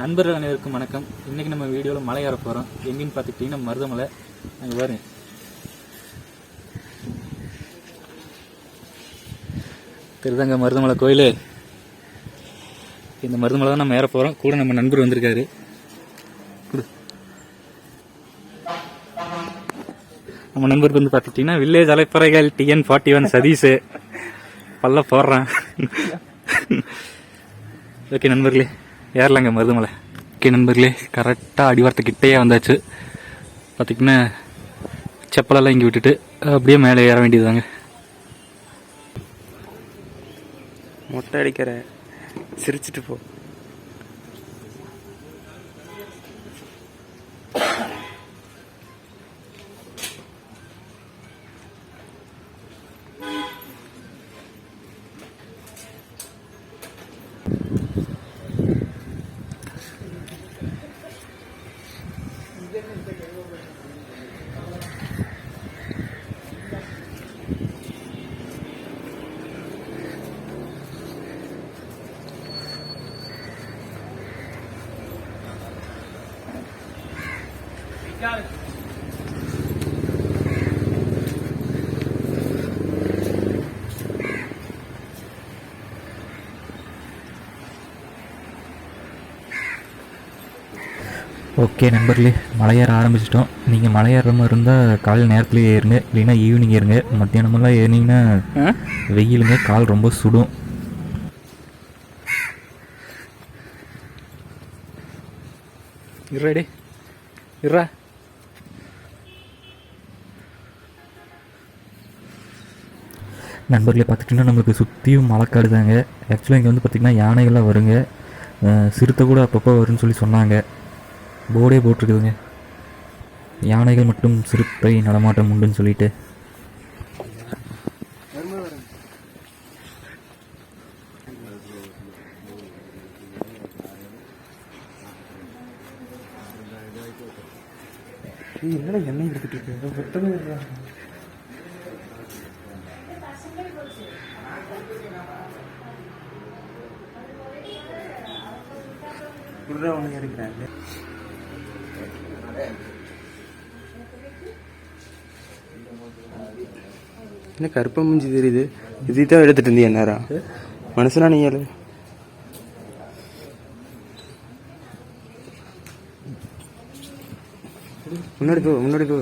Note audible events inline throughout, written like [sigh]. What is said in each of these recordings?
நண்பர்கள் அனைவருக்கும் வணக்கம். இன்னைக்கு நம்ம வீடியோவில் மலை ஏற போகிறோம் எங்கேன்னு பார்த்துக்கிட்டிங்கன்னா மருதமலை. அங்கே பாருங்க. திருதங்க மருதமலை கோயில்? இந்த மருதமலை தான் நம்ம ஏற போகிறோம் கூட நம்ம நண்பர் வந்திருக்காரு. குடு. நம்ம நண்பருக்கு வந்து பார்த்துக்கிட்டிங்கன்னா வில்லேஜ் அலைப்பறைகள் டிஎன் ஃபார்ட்டி ஒன் சதீஷ். பல்ல போடுறேன். ஓகே நண்பர்களே. ஏறலாங்க மருதமலை. ஓகே நண்பர்களே கரெக்டாக அடிவாரத்தை கிட்டேயே வந்தாச்சு. பார்த்திங்கன்னா செப்பலெல்லாம் இங்கே விட்டுட்டு அப்படியே மேலே ஏற வேண்டியதுதாங்க. மொட்டை அடிக்கிற சிரிச்சிட்டு போ. ஓகே நண்பர்களே மலையேற ஆரம்பிச்சிட்டோம். நீங்கள் மலையேற மாதிரி இருந்தால் காலையில் நேரத்துலேயே ஏறுங்க இல்லைன்னா ஈவினிங் ஏறுங்க. மத்தியானமெல்லாம் ஏறினீங்கன்னா வெயிலுங்க கால் ரொம்ப சுடும். இருடி. நண்பர்களே பார்த்துட்டிங்கன்னா நம்மளுக்கு சுற்றியும் மழைக்காடு தாங்க ஆக்சுவலாக இங்கே வந்து பார்த்திங்கன்னா யானைகள்லாம் வருங்க. சிறுத்தை கூட அப்பப்போ வரும்னு சொல்லி சொன்னாங்க. போர்டே போட்டிருக்குதுங்க. யானைகள் மட்டும் சிறுத்தை நடமாட்டம் உண்டுன்னு சொல்லிட்டு. என்னடா எண்ணெய் எடுத்துட்டு இருக்க. குடுறா ஒன்று என்ன கருப்பா மூஞ்சி தெரியுது? இதை தான் எடுத்துட்டு இருந்தியா நேரம் மனுஷனா நீ ஏழு முன்னாடி போ முன்னாடி போ.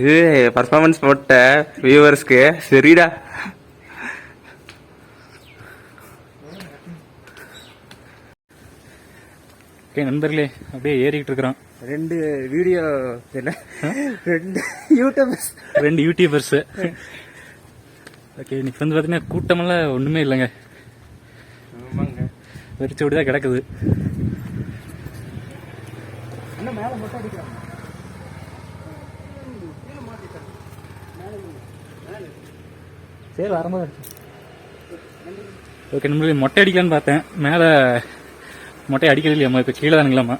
இது பர்ஃபார்மன்ஸ் போட்ட வியூவர்ஸ்க்கு சரிடா. ஓகே நண்பர்களே அப்படியே ஏறிக்கிட்டு இருக்கிறோம். ரெண்டு வீடியோ என்ன? ரெண்டு யூடியூபர்ஸ் ரெண்டு யூடியூபர்ஸு ஓகே இன்னைக்கு வந்து பார்த்தீங்கன்னா கூட்டமெல்லாம் ஒன்றுமே இல்லைங்க. ஆமாங்க. வெறிச்சோடி தான் கிடக்குது. இன்னும் மேலே மட்டும் அடிக்கிறாங்க. சரி வரும்போது ஓகே நம்மளுக்கு மொட்டை அடிக்கலான்னு பார்த்தேன். மேலே மொட்டை அடிக்கிறது இல்லையாம்மா இப்போ கீழே தானுங்களாம்மா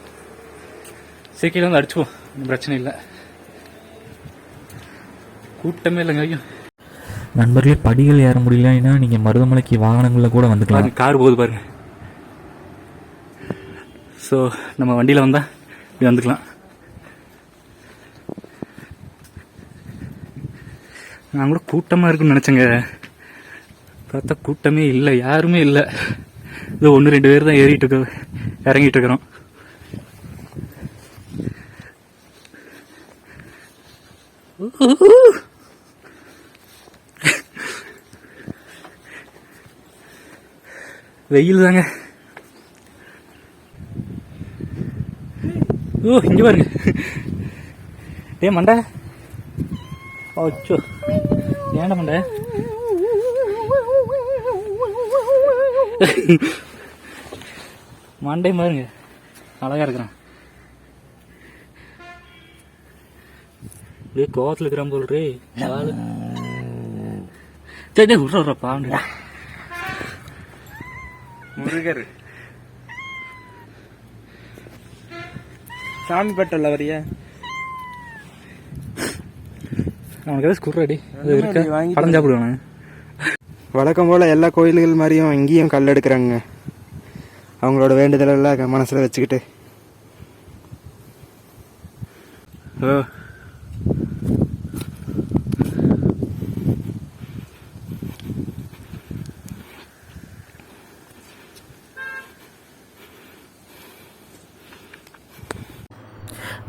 சரி கீழே வந்து அடிச்சுப்போம் ஒண்ணும் பிரச்சனை இல்லை. கூட்டமே இல்லைங்க ஐயோ. நண்பர்களே படிகள் ஏற முடியலன்னா நீங்கள் மருதமலைக்கு வாகனங்களில் கூட வந்துக்கலாம். கார் போகுது பாருங்க. ஸோ நம்ம வண்டியில் வந்தா இப்படி வந்துக்கலாம். நான் கூட கூட்டமாக இருக்குன்னு நினச்சேங்க. பார்த்தா கூட்டமே இல்லை யாருமே இல்லை. இது ஒன்று ரெண்டு பேர் தான் ஏறிட்டு இருக்கோம் இறங்கிட்டு இருக்கிறோம். [laughs] வெயில் தாங்க. ஓ இங்க பாருங்க. ஏ மண்டை. அச்சோ. ஏன்டா மண்டை மண்டை பாருங்க. அழகா இருக்கிறான். டேய் கோவத்தில் இருக்கிறான் போல் ரே ஆளு சரி விட்ற விட்ற பாவண்டு முருகர். சாமி பட்டல்ல வரியா? அவனுக்கு ஏதாவது ஸ்குர்ராடி அது இருக்கா படம் சாப்பிடுவானே வழக்கம் போல் எல்லா கோயில்கள் மாதிரியும் இங்கேயும் கல் எடுக்கிறாங்க. அவங்களோட வேண்டுதலெல்லாம் மனசில் வச்சுக்கிட்டு. ஓ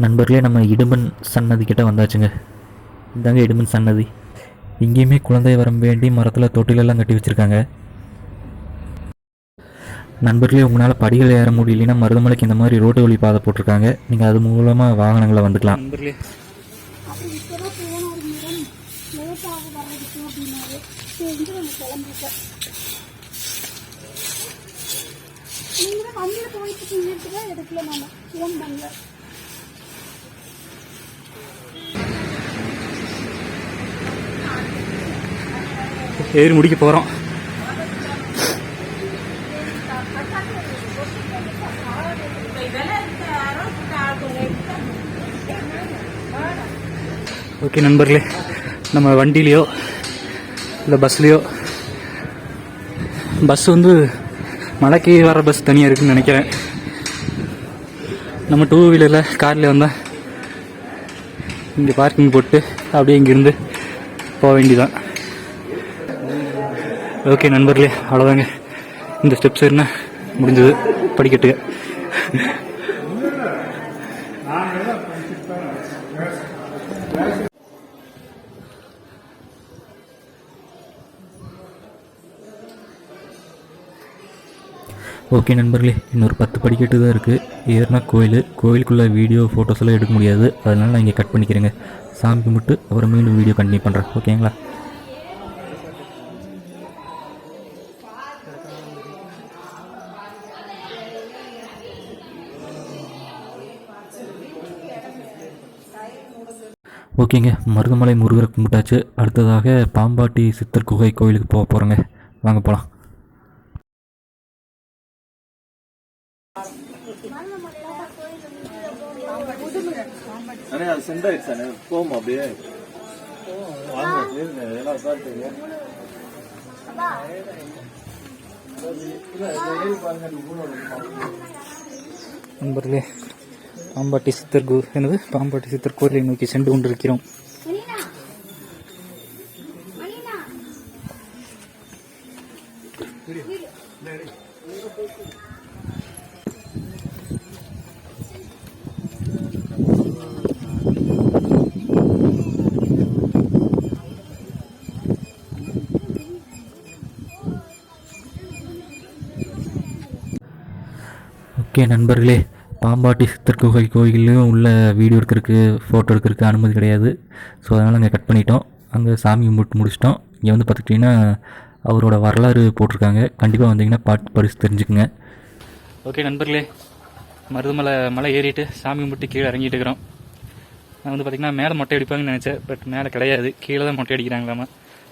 நண்பர்களே நம்ம இடுமன் சன்னதி கிட்ட வந்தாச்சுங்க. இதாங்க இடுமன் சன்னதி. இங்கேயுமே குழந்தை வரம் வேண்டி மரத்தில் தொட்டிலெல்லாம் கட்டி வச்சுருக்காங்க. நண்பர்களே உங்களால் படிகள் ஏற முடியலன்னா மருதமலைக்கு இந்த மாதிரி ரோட்டு வழி பாதை போட்டிருக்காங்க. நீங்கள் அது மூலமாக வாகனங்களை வந்துக்கலாம். நண்பர்களே. அப்படி இப்போதான் போன ஒரு நேரம் லேட்டாக வர்றதுக்கு அப்படின்னாரு. தெரிஞ்சு நம்ம கிளம்பிட்டோம். நீங்க வண்டியில் போயிட்டு எடுக்கல நம்ம ஃபோன் பண்ணல. ஏறி முடிக்க போகிறோம் ஓகே நண்பர்களே நம்ம வண்டிலேயோ இல்லை பஸ்லேயோ பஸ் வந்து மலைக்கு வர பஸ் தனியாக இருக்குன்னு நினைக்கிறேன். நம்ம டூ வீலரில் காரில் வந்தால் இங்கே பார்க்கிங் போட்டு அப்படியே இங்கேருந்து போக வேண்டியதான் ஓகே நண்பர்களே அவ்வளோதாங்க இந்த ஸ்டெப்ஸ் என்ன? முடிஞ்சது. படிக்கட்டு ஓகே நண்பர்களே இன்னொரு பத்து படிக்கட்டு தான் இருக்குது ஏறினா கோயில். கோயிலுக்குள்ளே வீடியோ ஃபோட்டோஸ் எல்லாம் எடுக்க முடியாது. அதனால நான் இங்கே கட் பண்ணிக்கிறேங்க. சாமி கும்பிட்டு அப்புறம் மீண்டும் வீடியோ கண்டினியூ பண்ணுறேன் ஓகேங்களா? ஓகேங்க மருதமலை முருகரை கும்பிட்டாச்சு. அடுத்ததாக பாம்பாட்டி சித்தர் குகை கோயிலுக்கு போக போகிறோங்க வாங்க போகலாம் போமா அப்படியே. நண்பர்களே பாம்பாட்டி சித்தர் கு என்னது? பாம்பாட்டி சித்தர் கோயிலை நோக்கி சென்று கொண்டிருக்கிறோம். ஓகே நண்பர்களே பாம்பாட்டி சித்தர் குகை கோயிலையும் உள்ள வீடியோ எடுக்கிறதுக்கு ஃபோட்டோ எடுக்கிறதுக்கு அனுமதி கிடையாது. ஸோ அதனால் அங்கே கட் பண்ணிட்டோம். அங்கே சாமி கும்பிட்டு முடிச்சிட்டோம். இங்கே வந்து பார்த்துக்கிட்டிங்கன்னா அவரோட வரலாறு போட்டிருக்காங்க. கண்டிப்பாக வந்தீங்கன்னா பாட்டு பரிசு தெரிஞ்சுக்குங்க. ஓகே நண்பர்களே. மருதமலை மலை ஏறிட்டு சாமி கும்பிட்டு கீழே இறங்கிட்டு இருக்கிறோம். நான் வந்து பார்த்தீங்கன்னா மேலே மொட்டை அடிப்பாங்கன்னு நினச்சேன். பட் மேலே கிடையாது. கீழே தான் மொட்டை அடிக்கிறாங்களாமா?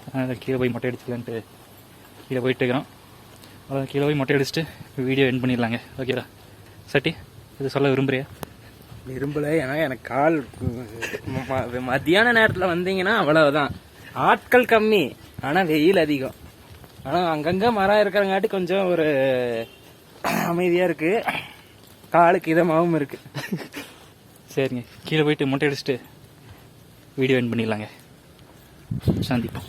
அதனால் கீழே போய் மொட்டை அடிச்சுக்கலான்ட்டு கீழே போயிட்டு இருக்கிறோம். அவ்வளோ கீழே போய் மொட்டை அடிச்சுட்டு வீடியோ என் பண்ணிடலாங்க. ஓகேடா சட்டி? இது சொல்ல விரும்புறியா? விரும்பல ஏன்னா எனக்கு கால் மத்தியான நேரத்தில் வந்தீங்கன்னா அவ்வளவுதான். ஆட்கள் கம்மி ஆனால் வெயில் அதிகம். ஆனால் அங்கங்கே மரம் இருக்கிறங்காட்டி கொஞ்சம் ஒரு அமைதியாக இருக்கு. காலுக்கு இதமாகவும் இருக்கு. சரிங்க. கீழே போயிட்டு மொட்டை அடிச்சுட்டு வீடியோ என் பண்ணிடலாங்க. சந்திப்போம்.